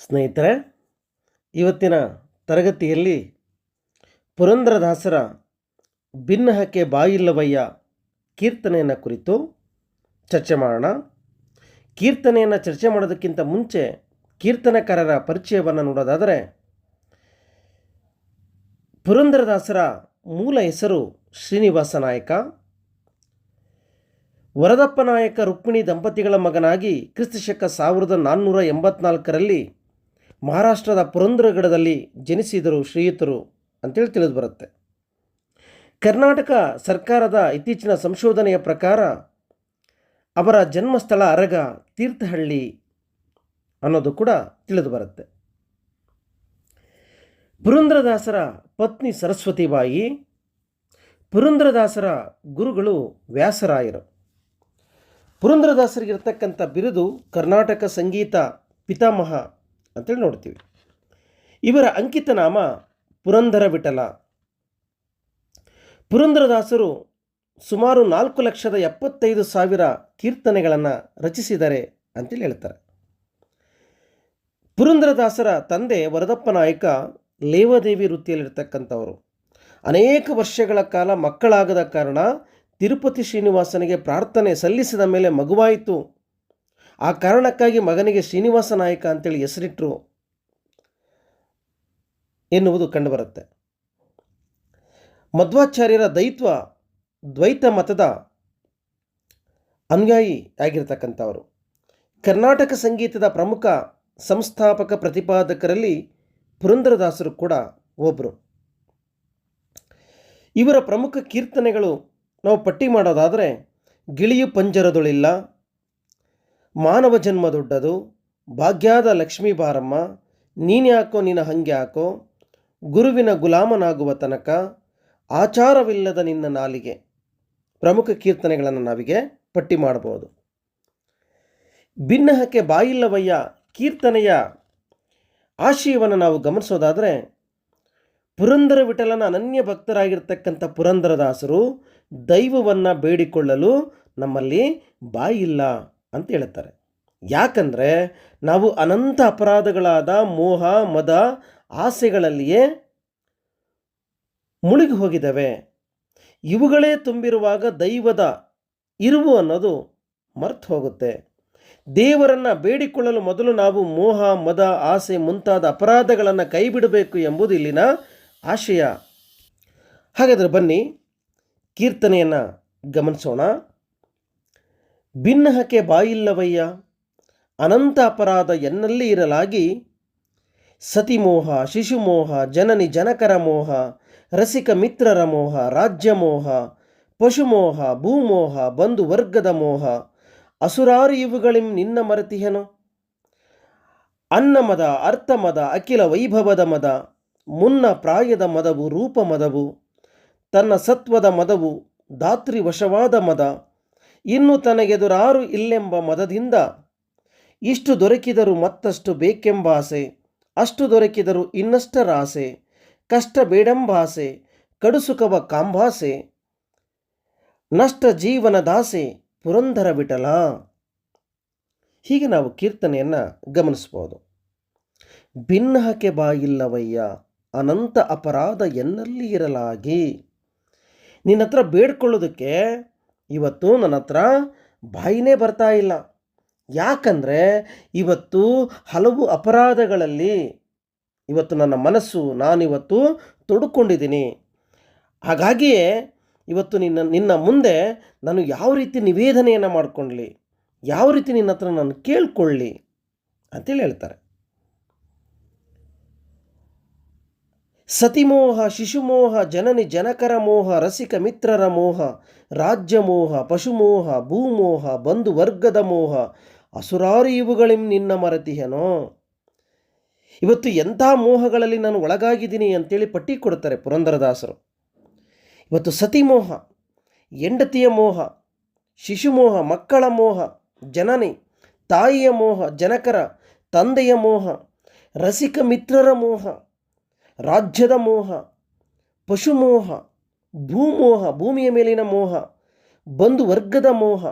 ಸ್ನೇಹಿತರೆ, ಇವತ್ತಿನ ತರಗತಿಯಲ್ಲಿ ಪುರಂದರದಾಸರ ಭಿನ್ನಹಕ್ಕೆ ಬಾಯಿಲ್ಲವಯ್ಯ ಕೀರ್ತನೆಯನ್ನು ಕುರಿತು ಚರ್ಚೆ ಮಾಡೋಣ. ಕೀರ್ತನೆಯನ್ನು ಚರ್ಚೆ ಮಾಡೋದಕ್ಕಿಂತ ಮುಂಚೆ ಕೀರ್ತನಕಾರರ ಪರಿಚಯವನ್ನು ನೋಡೋದಾದರೆ, ಪುರಂದ್ರದಾಸರ ಮೂಲ ಹೆಸರು ಶ್ರೀನಿವಾಸ ನಾಯಕ. ವರದಪ್ಪ ನಾಯಕ ರುಕ್ಮಿಣಿ ದಂಪತಿಗಳ ಮಗನಾಗಿ ಕ್ರಿಸ್ತಶಕ ಸಾವಿರದ ನಾನ್ನೂರ ಎಂಬತ್ನಾಲ್ಕರಲ್ಲಿ ಮಹಾರಾಷ್ಟ್ರದ ಪುರಂದರಗಡದಲ್ಲಿ ಜನಿಸಿದರು ಶ್ರೀಯುತರು ಅಂತೇಳಿ ತಿಳಿದು ಬರುತ್ತೆ. ಕರ್ನಾಟಕ ಸರ್ಕಾರದ ಇತ್ತೀಚಿನ ಸಂಶೋಧನೆಯ ಪ್ರಕಾರ ಅವರ ಜನ್ಮಸ್ಥಳ ಅರಗ ತೀರ್ಥಹಳ್ಳಿ ಅನ್ನೋದು ಕೂಡ ತಿಳಿದು ಬರುತ್ತೆ. ಪುರಂದ್ರದಾಸರ ಪತ್ನಿ ಸರಸ್ವತಿಬಾಯಿ ಪುರಂದ್ರದಾಸರ ಗುರುಗಳು ವ್ಯಾಸರಾಯರು. ಪುರಂದ್ರದಾಸರಿಗಿರ್ತಕ್ಕಂಥ ಬಿರುದು ಕರ್ನಾಟಕ ಸಂಗೀತ ಪಿತಾಮಹ ಅಂತೇಳಿ ನೋಡ್ತೀವಿ. ಇವರ ಅಂಕಿತ ನಾಮ ಪುರಂದರ ವಿಠಲ ಪುರಂದರದಾಸರು ಸುಮಾರು ನಾಲ್ಕು ಲಕ್ಷದ ಎಪ್ಪತ್ತೈದು ಸಾವಿರ ಕೀರ್ತನೆಗಳನ್ನು ರಚಿಸಿದ್ದಾರೆ ಅಂತೇಳಿ ಹೇಳ್ತಾರೆ. ಪುರಂದರದಾಸರ ತಂದೆ ವರದಪ್ಪ ನಾಯಕ ಲೇವದೇವಿ ವೃತ್ತಿಯಲ್ಲಿರ್ತಕ್ಕಂಥವರು. ಅನೇಕ ವರ್ಷಗಳ ಕಾಲ ಮಕ್ಕಳಾಗದ ಕಾರಣ ತಿರುಪತಿ ಶ್ರೀನಿವಾಸನಿಗೆ ಪ್ರಾರ್ಥನೆ ಸಲ್ಲಿಸಿದ ಮೇಲೆ ಮಗುವಾಯಿತು. ಆ ಕಾರಣಕ್ಕಾಗಿ ಮಗನಿಗೆ ಶ್ರೀನಿವಾಸ ನಾಯಕ ಅಂತೇಳಿ ಹೆಸರಿಟ್ಟರು ಎನ್ನುವುದು ಕಂಡುಬರುತ್ತೆ. ಮಧ್ವಾಚಾರ್ಯರ ದೈತ್ವ ದ್ವೈತ ಮತದ ಅನುಯಾಯಿ ಆಗಿರ್ತಕ್ಕಂಥವರು. ಕರ್ನಾಟಕ ಸಂಗೀತದ ಪ್ರಮುಖ ಸಂಸ್ಥಾಪಕ ಪ್ರತಿಪಾದಕರಲ್ಲಿ ಪುರಂದರದಾಸರು ಕೂಡ ಒಬ್ಬರು ಇವರ ಪ್ರಮುಖ ಕೀರ್ತನೆಗಳು ನಾವು ಪಟ್ಟಿ ಮಾಡೋದಾದರೆ ಗಿಳಿಯು ಪಂಜರದೊಳಿಲ್ಲ ಮಾನವ ಜನ್ಮ ದೊಡ್ಡದು, ಭಾಗ್ಯದ ಲಕ್ಷ್ಮೀ ಬಾರಮ್ಮ ನೀನ್ಯಾಕೋ ನಿನ್ನ ಹಂಗೆ ಹಾಕೋ, ಗುರುವಿನ ಗುಲಾಮನಾಗುವ ತನಕ ಆಚಾರವಿಲ್ಲದ ನಿನ್ನ ನಾಲಿಗೆ. ಪ್ರಮುಖ ಕೀರ್ತನೆಗಳನ್ನು ನಾವಿಗೆ ಪಟ್ಟಿ ಮಾಡಬಹುದು. ಭಿನ್ನಹಕ್ಕೆ ಬಾಯಿಲ್ಲವಯ್ಯ ಕೀರ್ತನೆಯ ಆಶಯವನ್ನು ನಾವು ಗಮನಿಸೋದಾದರೆ, ಪುರಂದರ ವಿಠಲನ ಅನನ್ಯ ಭಕ್ತರಾಗಿರ್ತಕ್ಕಂಥ ಪುರಂದರದಾಸರು ದೈವವನ್ನು ಬೇಡಿಕೊಳ್ಳಲು ನಮ್ಮಲ್ಲಿ ಬಾಯಿಲ್ಲ. ಅಂತ ಹೇಳುತ್ತಾರೆ. ಯಾಕಂದರೆ ನಾವು ಅನಂತ ಅಪರಾಧಗಳಾದ ಮೋಹ, ಮದ ಆಸೆಗಳಲ್ಲಿಯೇ ಮುಳುಗಿ ಹೋಗಿದ್ದಾವೆ. ಇವುಗಳೇ ತುಂಬಿರುವಾಗ ದೈವದ ಇರುವು ಅನ್ನೋದು ಮರ್ತು ಹೋಗುತ್ತೆ. ದೇವರನ್ನು ಬೇಡಿಕೊಳ್ಳಲು ಮೊದಲು ನಾವು ಮೋಹ, ಮದ, ಆಸೆ ಮುಂತಾದ ಅಪರಾಧಗಳನ್ನು ಕೈಬಿಡಬೇಕು ಎಂಬುದು ಇಲ್ಲಿನ ಆಶಯ. ಹಾಗಾದರೆ ಬನ್ನಿ ಕೀರ್ತನೆಯನ್ನು ಗಮನಿಸೋಣ. ಭಿನ್ನಹಕ್ಕೆ ಬಾಯಿಲ್ಲವಯ್ಯ? ಅನಂತ ಅಪರಾಧ ಎನ್ನಲ್ಲಿ ಇರಲಾಗಿ, ಸತಿಮೋಹ, ಶಿಶುಮೋಹ, ಜನನಿ ಜನಕರ ಮೋಹ, ರಸಿಕ ಮಿತ್ರರ ಮೋಹ, ರಾಜ್ಯ ಮೋಹ, ಪಶುಮೋಹ, ಭೂಮೋಹ, ಬಂಧು ವರ್ಗದ ಮೋಹ, ಅಸುರಾರು ಇವುಗಳಿಂ ನಿನ್ನ ಮರತಿಹನು? ಅನ್ನಮದ, ಅರ್ಥಮದ, ಅಖಿಲ ವೈಭವದ ಮದ, ಮುನ್ನ ಪ್ರಾಯದ ಮದವು, ರೂಪ ಮದವು, ತನ್ನ ಸತ್ವದ ಮದವು ಧಾತ್ರಿ ವಶವಾದ ಮದ ಇನ್ನು ತನಗೆದುರಾರು ಇಲ್ಲೆಂಬ ಮದದಿಂದ? ಇಷ್ಟು ದೊರಕಿದರೂ ಮತ್ತಷ್ಟು ಬೇಕೆಂಬ ಆಸೆ ಅಷ್ಟು ದೊರಕಿದರೂ ಇನ್ನಷ್ಟರ ಆಸೆ ಕಷ್ಟ ಬೇಡೆಂಬಾಸೆ ಕಡುಸುಕವ ಕಾಂಬಾಸೆ, ನಷ್ಟ ಜೀವನದಾಸೆ ಪುರಂದರ ವಿಠಲ. ಹೀಗೆ ನಾವು ಕೀರ್ತನೆಯನ್ನು ಗಮನಿಸ್ಬೋದು ಭಿನ್ನಹಕ್ಕೆ ಬಾಯಿಲ್ಲವಯ್ಯ, ಅನಂತ ಅಪರಾಧ ಎನ್ನಲ್ಲಿ ಇರಲಾಗಿ. ನಿನ್ನ ಹತ್ರ ಬೇಡ್ಕೊಳ್ಳೋದಕ್ಕೆ ಇವತ್ತು ನನ್ನ ಹತ್ರ ಬಾಯಿನೇ ಬರ್ತಾ ಇಲ್ಲ. ಯಾಕಂದರೆ ಇವತ್ತು ಹಲವು ಅಪರಾಧಗಳಲ್ಲಿ ಇವತ್ತು ನನ್ನ ಮನಸ್ಸು ನಾನಿವತ್ತು ತೊಡ್ಕೊಂಡಿದ್ದೀನಿ. ಹಾಗಾಗಿಯೇ ಇವತ್ತು ನಿನ್ನ ನಿನ್ನ ಮುಂದೆ ನಾನು ಯಾವ ರೀತಿ ನಿವೇದನೆಯನ್ನು ಮಾಡಿಕೊಳ್ಳಿ ಯಾವ ರೀತಿ ನಿನ್ನ ಹತ್ರ ನಾನು ಕೇಳ್ಕೊಳ್ಳಿ? ಅಂತೇಳಿ ಹೇಳ್ತಾರೆ. ಸತಿಮೋಹ, ಶಿಶುಮೋಹ, ಜನನಿ, ಜನಕರ ಮೋಹ, ರಸಿಕ ಮಿತ್ರರ ಮೋಹ, ರಾಜ್ಯ ಮೋಹ ಪಶುಮೋಹ ಭೂಮೋಹ, ಬಂಧು ವರ್ಗದ ಮೋಹ, ಅಸುರಾರು ಇವುಗಳಿಂ ನಿನ್ನ ಮರತಿಹನೋ ಇವತ್ತು ಎಂಥ ಮೋಹಗಳಲ್ಲಿ ನಾನು ಒಳಗಾಗಿದ್ದೀನಿ ಅಂತೇಳಿ ಪಟ್ಟಿ ಕೊಡ್ತಾರೆ ಪುರಂದರದಾಸರು. ಇವತ್ತು ಸತಿಮೋಹ, ಹೆಂಡತಿಯ ಮೋಹ, ಶಿಶುಮೋಹ, ಮಕ್ಕಳ ಮೋಹ, ಜನನಿ, ತಾಯಿಯ ಮೋಹ, ಜನಕರ, ತಂದೆಯ ಮೋಹ, ರಸಿಕ ಮಿತ್ರರ ಮೋಹ ರಾಜ್ಯದ ಮೋಹ ಪಶುಮೋಹ ಭೂಮೋಹ, ಭೂಮಿಯ ಮೇಲಿನ ಮೋಹ, ಬಂಧು ವರ್ಗದ ಮೋಹ.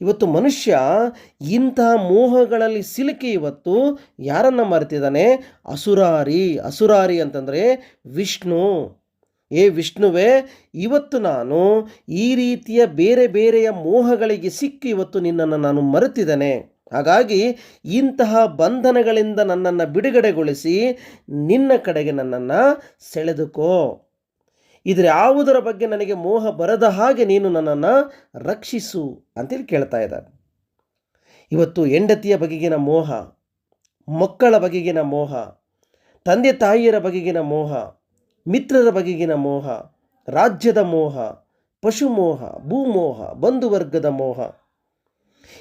ಇವತ್ತು ಮನುಷ್ಯ ಇಂತಹ ಮೋಹಗಳಲ್ಲಿ ಸಿಲುಕಿ ಇವತ್ತು ಯಾರನ್ನು ಮರೆತಿದ್ದಾನೆ? ಅಸುರಾರಿ ಅಸುರಾರಿ ಅಂತಂದರೆ ವಿಷ್ಣು. ಏ ವಿಷ್ಣುವೇ, ಇವತ್ತು ನಾನು ಈ ರೀತಿಯ ಬೇರೆ ಬೇರೆಯ ಮೋಹಗಳಿಗೆ ಸಿಕ್ಕಿ ಇವತ್ತು ನಿನ್ನನ್ನು ನಾನು ಮರೆತಿದ್ದೇನೆ. ಹಾಗಾಗಿ ಇಂತಹ ಬಂಧನಗಳಿಂದ ನನ್ನನ್ನು ಬಿಡುಗಡೆಗೊಳಿಸಿ ನಿನ್ನ ಕಡೆಗೆ ನನ್ನನ್ನು ಸೆಳೆದುಕೋ. ಇದರ ಯಾವುದರ ಬಗ್ಗೆ ನನಗೆ ಮೋಹ ಬರದ ಹಾಗೆ ನೀನು ನನ್ನನ್ನು ರಕ್ಷಿಸು ಅಂತೇಳಿ ಕೇಳ್ತಾ ಇದ್ದಾರೆ ಇವತ್ತು ಹೆಂಡತಿಯ ಬಗೆಗಿನ ಮೋಹ, ಮಕ್ಕಳ ಬಗೆಗಿನ ಮೋಹ, ತಂದೆ ತಾಯಿಯರ ಬಗೆಗಿನ ಮೋಹ, ಮಿತ್ರರ ಬಗೆಗಿನ ಮೋಹ, ರಾಜ್ಯದ ಮೋಹ, ಪಶುಮೋಹ, ಭೂಮೋಹ, ಬಂಧುವರ್ಗದ ಮೋಹ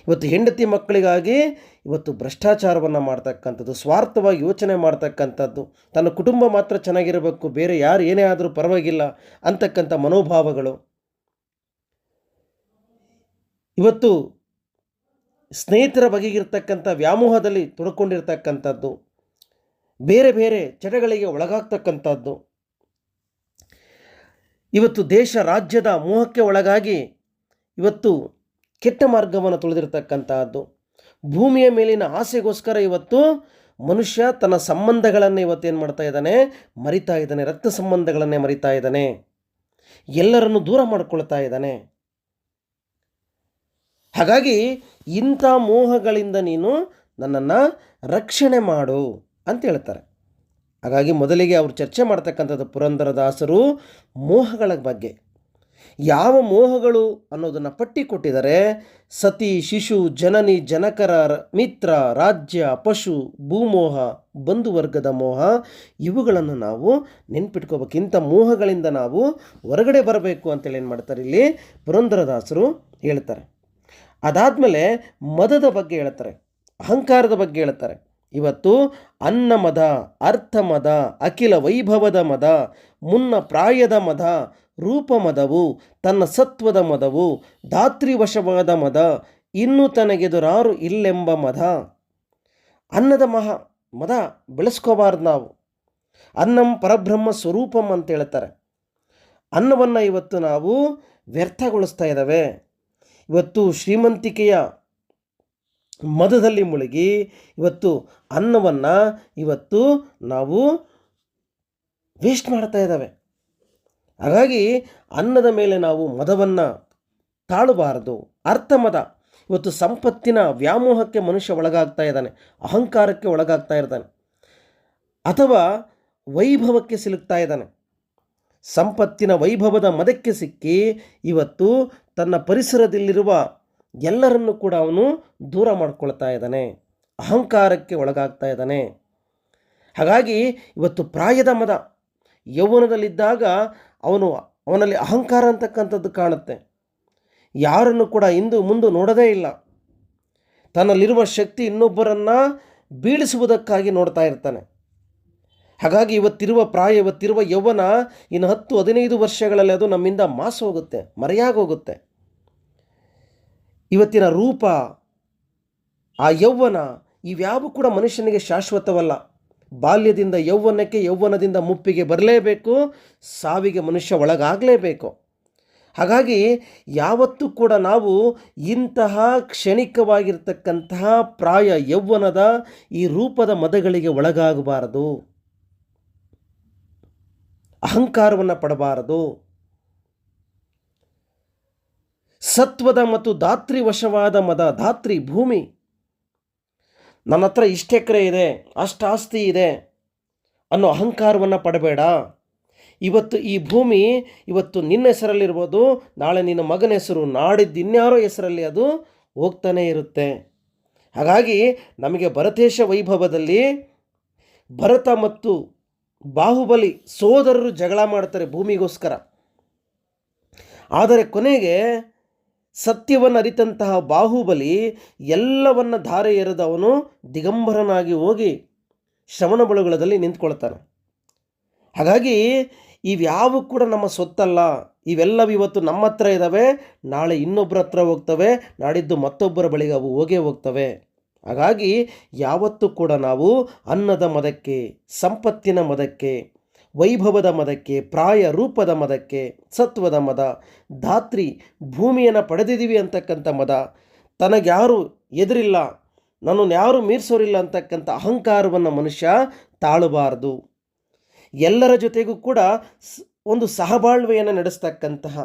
ಇವತ್ತು ಹೆಂಡತಿ ಮಕ್ಕಳಿಗಾಗಿ ಇವತ್ತು ಭ್ರಷ್ಟಾಚಾರವನ್ನು ಮಾಡ್ತಕ್ಕಂಥದ್ದು, ಸ್ವಾರ್ಥವಾಗಿ ಯೋಚನೆ ಮಾಡ್ತಕ್ಕಂಥದ್ದು, ತನ್ನ ಕುಟುಂಬ ಮಾತ್ರ ಚೆನ್ನಾಗಿರಬೇಕು, ಬೇರೆ ಯಾರು ಏನೇ ಆದರೂ ಪರವಾಗಿಲ್ಲ ಅಂತಕ್ಕಂಥ ಮನೋಭಾವಗಳು. ಇವತ್ತು ಸ್ನೇಹಿತರ ಬಗೆಗಿರ್ತಕ್ಕಂಥ ವ್ಯಾಮೋಹದಲ್ಲಿ ತೊಡ್ಕೊಂಡಿರ್ತಕ್ಕಂಥದ್ದು, ಬೇರೆ ಬೇರೆ ಚಟಗಳಿಗೆ ಒಳಗಾಗ್ತಕ್ಕಂಥದ್ದು. ಇವತ್ತು ದೇಶ ರಾಜ್ಯದ ಮೋಹಕ್ಕೆ ಒಳಗಾಗಿ ಇವತ್ತು ಕೆಟ್ಟ ಮಾರ್ಗವನ್ನು ತುಳಿದಿರ್ತಕ್ಕಂತಹದ್ದು. ಭೂಮಿಯ ಮೇಲಿನ ಆಸೆಗೋಸ್ಕರ ಇವತ್ತು ಮನುಷ್ಯ ತನ್ನ ಸಂಬಂಧಗಳನ್ನು ಇವತ್ತೇನು ಮಾಡ್ತಾ ಇದ್ದಾನೆ? ಮರಿತಾ ಇದ್ದಾನೆ, ರಕ್ತ ಸಂಬಂಧಗಳನ್ನೇ ಮರಿತಾ ಇದ್ದಾನೆ. ಎಲ್ಲರನ್ನು ದೂರ ಮಾಡಿಕೊಳ್ತಾ ಇದ್ದಾನೆ. ಹಾಗಾಗಿ ಇಂಥ ಮೋಹಗಳಿಂದ ನೀನು ನನ್ನನ್ನು ರಕ್ಷಣೆ ಮಾಡು ಅಂತ ಹೇಳ್ತಾರೆ. ಹಾಗಾಗಿ ಮೊದಲಿಗೆ ಅವರು ಚರ್ಚೆ ಮಾಡ್ತಕ್ಕಂಥದ್ದು ಪುರಂದರದಾಸರು ಮೋಹಗಳ ಬಗ್ಗೆ. ಯಾವ ಮೋಹಗಳು ಅನ್ನೋದನ್ನು ಪಟ್ಟಿ ಕೊಟ್ಟಿದ್ದಾರೆ? ಸತಿ, ಶಿಶು, ಜನನಿ, ಜನಕರ, ಮಿತ್ರ, ರಾಜ್ಯ, ಪಶು, ಭೂಮೋಹ, ಬಂಧುವರ್ಗದ ಮೋಹ, ಇವುಗಳನ್ನು ನಾವು ನೆನ್ಪಿಟ್ಕೋಬೇಕು. ಇಂಥ ಮೋಹಗಳಿಂದ ನಾವು ಹೊರಗಡೆ ಬರಬೇಕು ಅಂತೇಳಿ ಏನು ಮಾಡ್ತಾರೆ ಇಲ್ಲಿ ಪುರಂದರದಾಸರು ಹೇಳ್ತಾರೆ. ಅದಾದಮೇಲೆ ಮದದ ಬಗ್ಗೆ ಹೇಳ್ತಾರೆ, ಅಹಂಕಾರದ ಬಗ್ಗೆ ಹೇಳ್ತಾರೆ. ಇವತ್ತು ಅನ್ನ ಮದ, ಅರ್ಥ ಮದ, ಅಖಿಲ ವೈಭವದ ಮದ, ಮುನ್ನ ಪ್ರಾಯದ ಮದ ರೂಪ ಮದವು ತನ್ನ ಸತ್ವದ ಮದವು, ಧಾತ್ರಿವಶವಾದ ಮದ, ಇನ್ನು ತನಗೆದುರಾರು ಇಲ್ಲೆಂಬ ಮದ. ಅನ್ನದ ಮಹ, ಮದ ಬೆಳೆಸ್ಕೋಬಾರ್ದು ನಾವು. ಅನ್ನಂ ಪರಬ್ರಹ್ಮ ಸ್ವರೂಪಂ ಅಂತ ಹೇಳ್ತಾರೆ ಅನ್ನವನ್ನು ಇವತ್ತು ನಾವು ವ್ಯರ್ಥಗೊಳಿಸ್ತಾ ಇದ್ದಾವೆ ಇವತ್ತು ಶ್ರೀಮಂತಿಕೆಯ ಮದದಲ್ಲಿ ಮುಳುಗಿ ಇವತ್ತು ಅನ್ನವನ್ನು ಇವತ್ತು ನಾವು ವೇಸ್ಟ್ ಮಾಡ್ತಾ ಇದ್ದಾವೆ ಹಾಗಾಗಿ ಅನ್ನದ ಮೇಲೆ ನಾವು ಮದವನ್ನು ತಾಳಬಾರದು. ಅರ್ಥ ಮದ. ಇವತ್ತು ಸಂಪತ್ತಿನ ವ್ಯಾಮೋಹಕ್ಕೆ ಮನುಷ್ಯ ಒಳಗಾಗ್ತಾ ಇದ್ದಾನೆ. ಅಹಂಕಾರಕ್ಕೆ ಒಳಗಾಗ್ತಾ ಇರ್ತಾನೆ. ಅಥವಾ ವೈಭವಕ್ಕೆ ಸಿಲುಕ್ತಾ ಇದ್ದಾನೆ. ಸಂಪತ್ತಿನ ವೈಭವದ ಮದಕ್ಕೆ ಸಿಕ್ಕಿ ಇವತ್ತು ತನ್ನ ಪರಿಸರದಲ್ಲಿರುವ ಎಲ್ಲರನ್ನು ಕೂಡ ಅವನು ದೂರ ಮಾಡಿಕೊಳ್ತಾ ಇದ್ದಾನೆ. ಅಹಂಕಾರಕ್ಕೆ ಒಳಗಾಗ್ತಾ ಇದ್ದಾನೆ. ಹಾಗಾಗಿ ಇವತ್ತು ಪ್ರಾಯದ ಮದ. ಯೌವನದಲ್ಲಿದ್ದಾಗ ಅವನು ಅವನಲ್ಲಿ ಅಹಂಕಾರ ಅಂತಕ್ಕಂಥದ್ದು ಕಾಣುತ್ತೆ. ಯಾರನ್ನು ಕೂಡ ಇಂದು ಮುಂದೆ ನೋಡದೇ ಇಲ್ಲ. ತನ್ನಲ್ಲಿರುವ ಶಕ್ತಿ ಇನ್ನೊಬ್ಬರನ್ನು ಬೀಳಿಸುವುದಕ್ಕಾಗಿ ನೋಡ್ತಾ ಇರ್ತಾನೆ. ಹಾಗಾಗಿ ಇವತ್ತಿರುವ ಪ್ರಾಯ, ಇವತ್ತಿರುವ ಯೌವನ ಇನ್ನು ಹತ್ತು, ಹದಿನೈದು ವರ್ಷಗಳಲ್ಲಿ ಅದು ನಮ್ಮಿಂದ ಮಾಸ ಹೋಗುತ್ತೆ ಮರೆಯಾಗೋಗುತ್ತೆ ಇವತ್ತಿನ ರೂಪ, ಆ ಯೌವನ ಇವ್ಯಾವು ಕೂಡ ಮನುಷ್ಯನಿಗೆ ಶಾಶ್ವತವಲ್ಲ. ಬಾಲ್ಯದಿಂದ ಯೌವನಕ್ಕೆ ಯೌವನದಿಂದ ಮುಪ್ಪಿಗೆ ಬರಲೇಬೇಕು, ಸಾವಿಗೆ ಮನುಷ್ಯ ಒಳಗಾಗಲೇಬೇಕು. ಹಾಗಾಗಿ ಯಾವತ್ತೂ ಕೂಡ ನಾವು ಇಂತಹ ಕ್ಷಣಿಕವಾಗಿರ್ತಕ್ಕಂತಹ ಪ್ರಾಯ ಯೌವನದ ಈ ರೂಪದ ಮದಗಳಿಗೆ ಒಳಗಾಗಬಾರದು. ಅಹಂಕಾರವನ್ನು ಪಡಬಾರದು. ಸತ್ವದ ಮತ್ತು ಧಾತ್ರಿವಶವಾದ ಮದ, ಧಾತ್ರಿ ಭೂಮಿ ನನ್ನ ಹತ್ರ ಇಷ್ಟೆಕರೆ ಇದೆ, ಅಷ್ಟು ಆಸ್ತಿ ಇದೆ ಅನ್ನೋ ಅಹಂಕಾರವನ್ನು ಪಡಬೇಡ. ಇವತ್ತು ಈ ಭೂಮಿ, ಇವತ್ತು ನಿನ್ನ ಹೆಸರಲ್ಲಿರ್ಬೋದು, ನಾಳೆ ನಿನ್ನ ಮಗನ ಹೆಸರು, ನಾಡಿದ್ದು ಇನ್ಯಾರೋ ಹೆಸರಲ್ಲಿ ಅದು ಹೋಗ್ತಾನೆ ಇರುತ್ತೆ. ಹಾಗಾಗಿ ನಮಗೆ ಭರತೇಶ ವೈಭವದಲ್ಲಿ ಭರತ ಮತ್ತು ಬಾಹುಬಲಿ ಸೋದರರು ಜಗಳ ಮಾಡ್ತಾರೆ ಭೂಮಿಗೋಸ್ಕರ. ಆದರೆ ಕೊನೆಗೆ ಸತ್ಯವನ್ನು ಅರಿತಂತಹ ಬಾಹುಬಲಿ ಎಲ್ಲವನ್ನು ಧಾರೆ ಎರೆದವನು ದಿಗಂಬರನಾಗಿ ಹೋಗಿ ಶ್ರವಣ ಬಳಗುಳದಲ್ಲಿ ನಿಂತ್ಕೊಳ್ತಾನೆ. ಹಾಗಾಗಿ ಇವ್ಯಾವು ಕೂಡ ನಮ್ಮ ಸೊತ್ತಲ್ಲ, ಇವೆಲ್ಲವೂ ಇವತ್ತು ನಮ್ಮ ಹತ್ರ ಇದ್ದಾವೆ ನಾಳೆ ಇನ್ನೊಬ್ಬರ ಹತ್ರ ಹೋಗ್ತವೆ, ನಾಡಿದ್ದು ಮತ್ತೊಬ್ಬರ ಬಳಿಗೆ ಅವು ಹೋಗೇ ಹೋಗ್ತವೆ. ಹಾಗಾಗಿ ಯಾವತ್ತೂ ಕೂಡ ನಾವು ಅನ್ನದ ಮದಕ್ಕೆ, ಸಂಪತ್ತಿನ ಮದಕ್ಕೆ ವೈಭವದ ಮದಕ್ಕೆ, ಪ್ರಾಯ ರೂಪದ ಮದಕ್ಕೆ, ಸತ್ವದ ಮದ, ಧಾತ್ರಿ ಭೂಮಿಯನ್ನು ಪಡೆದಿದ್ದೀವಿ ಅಂತಕ್ಕಂಥ ಮದ. ತನಗ್ಯಾರು ಎದುರಿಲ್ಲ, ನನ್ನನ್ನು ಯಾರು ಮೀರಿಸೋರಿಲ್ಲ ಅಂತಕ್ಕಂಥ ಅಹಂಕಾರವನ್ನು ಮನುಷ್ಯ ತಾಳಬಾರದು. ಎಲ್ಲರ ಜೊತೆಗೂ ಕೂಡ ಒಂದು ಸಹಬಾಳ್ವೆಯನ್ನು ನಡೆಸ್ತಕ್ಕಂತಹ,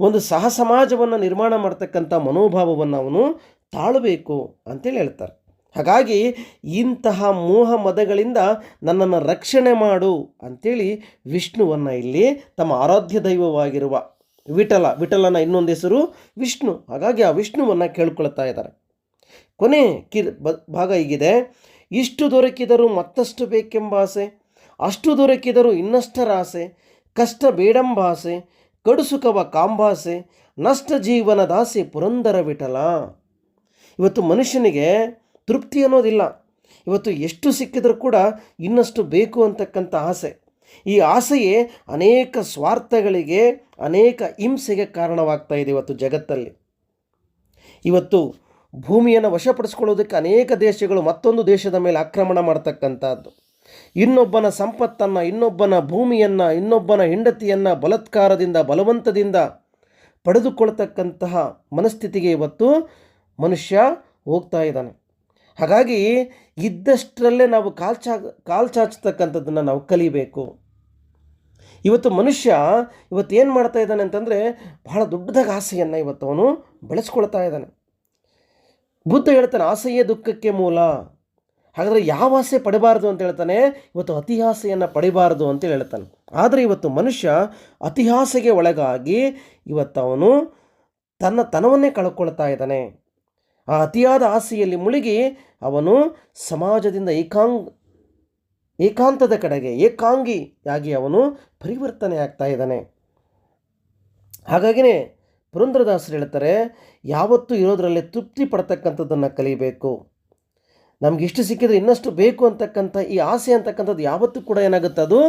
ಒಂದು ಸಹ ಸಮಾಜವನ್ನು ನಿರ್ಮಾಣ ಮಾಡ್ತಕ್ಕಂಥ ಮನೋಭಾವವನ್ನು ಅವನು ತಾಳಬೇಕು ಅಂತೇಳಿ ಹೇಳ್ತಾರೆ. ಹಾಗಾಗಿ ಇಂತಹ ಮೋಹ ಮದಗಳಿಂದ ನನ್ನನ್ನು ರಕ್ಷಣೆ ಮಾಡು ಅಂಥೇಳಿ ವಿಷ್ಣುವನ್ನು ಇಲ್ಲಿ ತಮ್ಮ ಆರಾಧ್ಯ ದೈವವಾಗಿರುವ ವಿಠಲ, ವಿಠಲನ ಇನ್ನೊಂದು ಹೆಸರು ವಿಷ್ಣು. ಹಾಗಾಗಿ ಆ ವಿಷ್ಣುವನ್ನು ಕೇಳ್ಕೊಳ್ತಾ ಇದ್ದಾರೆ. ಕೊನೆ ಕಿರ್ ಭಾಗ ಹೀಗಿದೆ. ಇಷ್ಟು ದೊರಕಿದರೂ ಮತ್ತಷ್ಟು ಬೇಕೆಂಬ ಆಸೆ? ಅಷ್ಟು ದೊರಕಿದರೂ ಇನ್ನಷ್ಟರ ಆಸೆ? ಕಷ್ಟ ಬೇಡಂಬಾಸೆ ಕಡುಸುಕವ ಕಾಂಬಾಸೆ? ನಷ್ಟ ಜೀವನದಾಸೆ ಪುರಂದರ ವಿಠಲ. ಇವತ್ತು ಮನುಷ್ಯನಿಗೆ ತೃಪ್ತಿ ಅನ್ನೋದಿಲ್ಲ. ಇವತ್ತು ಎಷ್ಟು ಸಿಕ್ಕಿದ್ರೂ ಕೂಡ ಇನ್ನಷ್ಟು ಬೇಕು ಅಂತಕ್ಕಂಥ ಆಸೆ. ಈ ಆಸೆಯೇ ಅನೇಕ ಸ್ವಾರ್ಥಗಳಿಗೆ, ಅನೇಕ ಹಿಂಸೆಗೆ ಕಾರಣವಾಗ್ತಾ ಇದೆ ಇವತ್ತು ಜಗತ್ತಲ್ಲಿ. ಇವತ್ತು ಭೂಮಿಯನ್ನು ವಶಪಡಿಸ್ಕೊಳ್ಳೋದಕ್ಕೆ ಅನೇಕ ದೇಶಗಳು ಮತ್ತೊಂದು ದೇಶದ ಮೇಲೆ ಆಕ್ರಮಣ ಮಾಡ್ತಕ್ಕಂಥದ್ದು. ಇನ್ನೊಬ್ಬನ ಸಂಪತ್ತನ್ನು, ಇನ್ನೊಬ್ಬನ ಭೂಮಿಯನ್ನು, ಇನ್ನೊಬ್ಬನ ಹೆಂಡತಿಯನ್ನು ಬಲತ್ಕಾರದಿಂದ, ಬಲವಂತದಿಂದ ಪಡೆದುಕೊಳ್ತಕ್ಕಂತಹ ಮನಸ್ಥಿತಿಗೆ ಇವತ್ತು ಮನುಷ್ಯ ಹೋಗ್ತಾ ಇದ್ದಾನೆ. ಹಾಗಾಗಿ ಇದ್ದಷ್ಟರಲ್ಲೇ ನಾವು ಕಾಲು ಚಾಚತಕ್ಕಂಥದ್ದನ್ನು ನಾವು ಕಲಿಬೇಕು. ಇವತ್ತು ಮನುಷ್ಯ ಇವತ್ತು ಏನು ಮಾಡ್ತಾ ಇದ್ದಾನೆ ಅಂತಂದರೆ ಬಹಳ ದೊಡ್ಡದಾಗಿ ಆಸೆಯನ್ನು ಇವತ್ತು ಅವನು ಬೆಳೆಸ್ಕೊಳ್ತಾ ಇದ್ದಾನೆ. ಬುದ್ಧ ಹೇಳ್ತಾನೆ, ಆಸೆಯೇ ದುಃಖಕ್ಕೆ ಮೂಲ. ಹಾಗಾದರೆ ಯಾವ ಆಸೆ ಪಡಿಬಾರ್ದು ಅಂತ ಹೇಳ್ತಾನೆ, ಇವತ್ತು ಅತಿಹಾಸೆಯನ್ನು ಪಡಿಬಾರ್ದು ಅಂತ ಹೇಳ್ತಾನೆ. ಆದರೆ ಇವತ್ತು ಮನುಷ್ಯ ಅತಿಹಾಸೆಗೆ ಒಳಗಾಗಿ ಇವತ್ತು ಅವನು ತನ್ನ ತನವನ್ನೇ ಕಳ್ಕೊಳ್ತಾ ಇದ್ದಾನೆ. ಆ ಅತಿಯಾದ ಆಸೆಯಲ್ಲಿ ಮುಳುಗಿ ಅವನು ಸಮಾಜದಿಂದ ಏಕಾಂಗ್, ಏಕಾಂತದ ಕಡೆಗೆ, ಏಕಾಂಗಿಯಾಗಿ ಅವನು ಪರಿವರ್ತನೆ ಆಗ್ತಾ ಇದ್ದಾನೆ. ಹಾಗಾಗಿನೇ ಪುರಂದ್ರದಾಸರು ಹೇಳ್ತಾರೆ, ಯಾವತ್ತೂ ಇರೋದರಲ್ಲೇ ತೃಪ್ತಿ ಪಡ್ತಕ್ಕಂಥದ್ದನ್ನು ಕಲಿಬೇಕು. ನಮ್ಗೆ ಇಷ್ಟು ಸಿಕ್ಕಿದ್ರೆ ಇನ್ನಷ್ಟು ಬೇಕು ಅಂತಕ್ಕಂಥ ಈ ಆಸೆ ಅಂತಕ್ಕಂಥದ್ದು ಯಾವತ್ತೂ ಕೂಡ ಏನಾಗುತ್ತೆ? ಅದು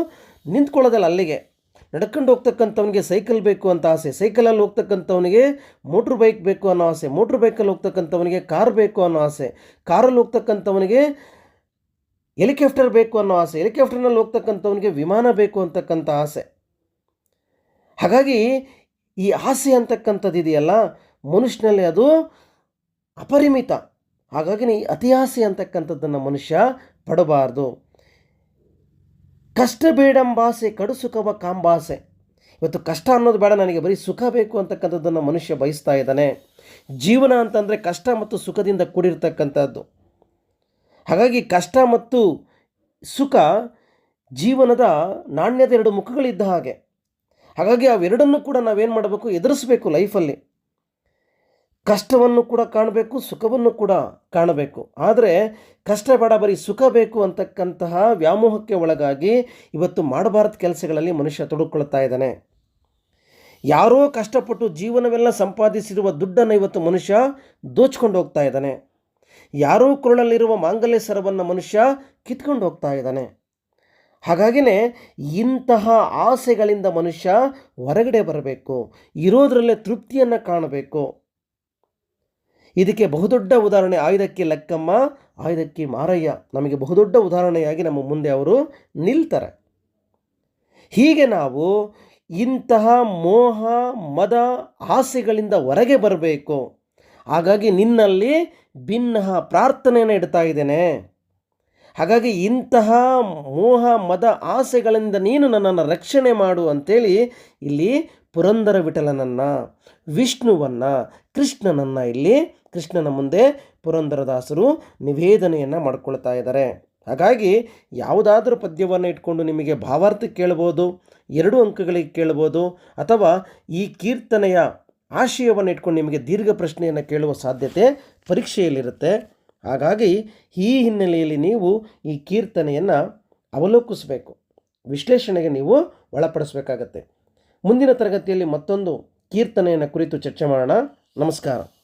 ನಿಂತ್ಕೊಳ್ಳೋದಲ್ಲ ಅಲ್ಲಿಗೆ. ನಡ್ಕೊಂಡು ಹೋಗ್ತಕ್ಕಂಥವನಿಗೆ ಸೈಕಲ್ ಬೇಕು ಅಂತ ಆಸೆ, ಸೈಕಲಲ್ಲಿ ಹೋಗ್ತಕ್ಕಂಥವನಿಗೆ ಮೋಟ್ರ್ ಬೈಕ್ ಬೇಕು ಅನ್ನೋ ಆಸೆ, ಮೋಟ್ರ್ ಬೈಕಲ್ಲಿ ಹೋಗ್ತಕ್ಕಂಥವನಿಗೆ ಕಾರ್ ಬೇಕು ಅನ್ನೋ ಆಸೆ, ಕಾರಲ್ಲಿ ಹೋಗ್ತಕ್ಕಂಥವನಿಗೆ ಹೆಲಿಕಾಪ್ಟರ್ ಬೇಕು ಅನ್ನೋ ಆಸೆ, ಹೆಲಿಕಾಪ್ಟರ್ನಲ್ಲಿ ಹೋಗ್ತಕ್ಕಂಥವನಿಗೆ ವಿಮಾನ ಬೇಕು ಅಂತಕ್ಕಂಥ ಆಸೆ. ಹಾಗಾಗಿ ಈ ಆಸೆ ಅಂತಕ್ಕಂಥದ್ದು ಇದೆಯಲ್ಲ, ಮನುಷ್ಯನಲ್ಲಿ ಅದು ಅಪರಿಮಿತ. ಹಾಗಾಗಿ ಈ ಅತಿ ಆಸೆ ಅಂತಕ್ಕಂಥದ್ದನ್ನು ಮನುಷ್ಯ ಪಡಬಾರ್ದು. ಕಷ್ಟ ಬೇಡಂಬಾಸೆ, ಕಡು ಸುಖವ ಕಾಂಬಾಸೆ. ಇವತ್ತು ಕಷ್ಟ ಅನ್ನೋದು ಬೇಡ, ನನಗೆ ಬರೀ ಸುಖ ಬೇಕು ಅಂತಕ್ಕಂಥದ್ದನ್ನು ಮನುಷ್ಯ ಬಯಸ್ತಾ ಇದ್ದಾನೆ. ಜೀವನ ಅಂತಂದರೆ ಕಷ್ಟ ಮತ್ತು ಸುಖದಿಂದ ಕೂಡಿರ್ತಕ್ಕಂಥದ್ದು. ಹಾಗಾಗಿ ಕಷ್ಟ ಮತ್ತು ಸುಖ ಜೀವನದ ನಾಣ್ಯದ ಎರಡು ಮುಖಗಳಿದ್ದ ಹಾಗೆ. ಹಾಗಾಗಿ ಅವೆರಡನ್ನು ಕೂಡ ನಾವೇನು ಮಾಡಬೇಕು? ಎದುರಿಸಬೇಕು ಲೈಫಲ್ಲಿ. ಕಷ್ಟವನ್ನು ಕೂಡ ಕಾಣಬೇಕು, ಸುಖವನ್ನು ಕೂಡ ಕಾಣಬೇಕು. ಆದರೆ ಕಷ್ಟ ಬೇಡ, ಬರೀ ಸುಖ ಬೇಕು ಅಂತಕ್ಕಂತಹ ವ್ಯಾಮೋಹಕ್ಕೆ ಒಳಗಾಗಿ ಇವತ್ತು ಮಾಡಬಾರದ ಕೆಲಸಗಳಲ್ಲಿ ಮನುಷ್ಯ ತೊಡಕೊಳ್ತಾ ಇದ್ದಾನೆ. ಯಾರೋ ಕಷ್ಟಪಟ್ಟು ಜೀವನವೆಲ್ಲ ಸಂಪಾದಿಸಿರುವ ದುಡ್ಡನ್ನು ಇವತ್ತು ಮನುಷ್ಯ ದೋಚ್ಕೊಂಡು ಹೋಗ್ತಾ ಇದ್ದಾನೆ. ಯಾರೋ ಕೊರಳಲ್ಲಿರುವ ಮಾಂಗಲ್ಯ ಸರವನ್ನು ಮನುಷ್ಯ ಕಿತ್ಕೊಂಡು ಹೋಗ್ತಾ ಇದ್ದಾನೆ. ಹಾಗಾಗಿನೇ ಇಂತಹ ಆಸೆಗಳಿಂದ ಮನುಷ್ಯ ಹೊರಗಡೆ ಬರಬೇಕು, ಇರೋದರಲ್ಲೇ ತೃಪ್ತಿಯನ್ನು ಕಾಣಬೇಕು. ಇದಕ್ಕೆ ಬಹುದೊಡ್ಡ ಉದಾಹರಣೆ ಆಯುಧಕ್ಕೆ ಲೆಕ್ಕಮ್ಮ, ಆಯುಧಕ್ಕೆ ಮಾರಯ್ಯ. ನಮಗೆ ಬಹುದೊಡ್ಡ ಉದಾಹರಣೆಯಾಗಿ ನಮ್ಮ ಮುಂದೆ ಅವರು ನಿಲ್ತಾರೆ. ಹೀಗೆ ನಾವು ಇಂತಹ ಮೋಹ, ಮದ ಆಸೆಗಳಿಂದ ಹೊರಗೆ ಬರಬೇಕು. ಹಾಗಾಗಿ ನಿನ್ನಲ್ಲಿ ಭಿನ್ನ ಪ್ರಾರ್ಥನೆಯನ್ನು ಇಡ್ತಾ ಇದ್ದೇನೆ. ಹಾಗಾಗಿ ಇಂತಹ ಮೋಹ, ಮದ ಆಸೆಗಳಿಂದ ನೀನು ನನ್ನನ್ನು ರಕ್ಷಣೆ ಮಾಡು ಅಂತೇಳಿ ಇಲ್ಲಿ ಪುರಂದರ ವಿಠಲನನ್ನು ವಿಷ್ಣುವನ್ನು, ಕೃಷ್ಣನನ್ನು ಇಲ್ಲಿ ಕೃಷ್ಣನ ಮುಂದೆ ಪುರಂದರದಾಸರು ನಿವೇದನೆಯನ್ನು ಮಾಡ್ಕೊಳ್ತಾ ಇದ್ದಾರೆ. ಹಾಗಾಗಿ ಯಾವುದಾದ್ರೂ ಪದ್ಯವನ್ನು ಇಟ್ಕೊಂಡು ನಿಮಗೆ ಭಾವಾರ್ಥ ಕೇಳ್ಬೋದು, ಎರಡು ಅಂಕಗಳಿಗೆ ಕೇಳ್ಬೋದು, ಅಥವಾ ಈ ಕೀರ್ತನೆಯ ಆಶಯವನ್ನು ಇಟ್ಕೊಂಡು ನಿಮಗೆ ದೀರ್ಘ ಪ್ರಶ್ನೆಯನ್ನು ಕೇಳುವ ಸಾಧ್ಯತೆ ಪರೀಕ್ಷೆಯಲ್ಲಿರುತ್ತೆ. ಹಾಗಾಗಿ ಈ ಹಿನ್ನೆಲೆಯಲ್ಲಿ ನೀವು ಈ ಕೀರ್ತನೆಯನ್ನು ಅವಲೋಕಿಸಬೇಕು. ವಿಶ್ಲೇಷಣೆಗೆ ನೀವು ಒಳಪಡಿಸಬೇಕಾಗತ್ತೆ. ಮುಂದಿನ ತರಗತಿಯಲ್ಲಿ ಮತ್ತೊಂದು ಕೀರ್ತನೆಯನ್ನು ಕುರಿತು ಚರ್ಚೆ ಮಾಡೋಣ. ನಮಸ್ಕಾರ.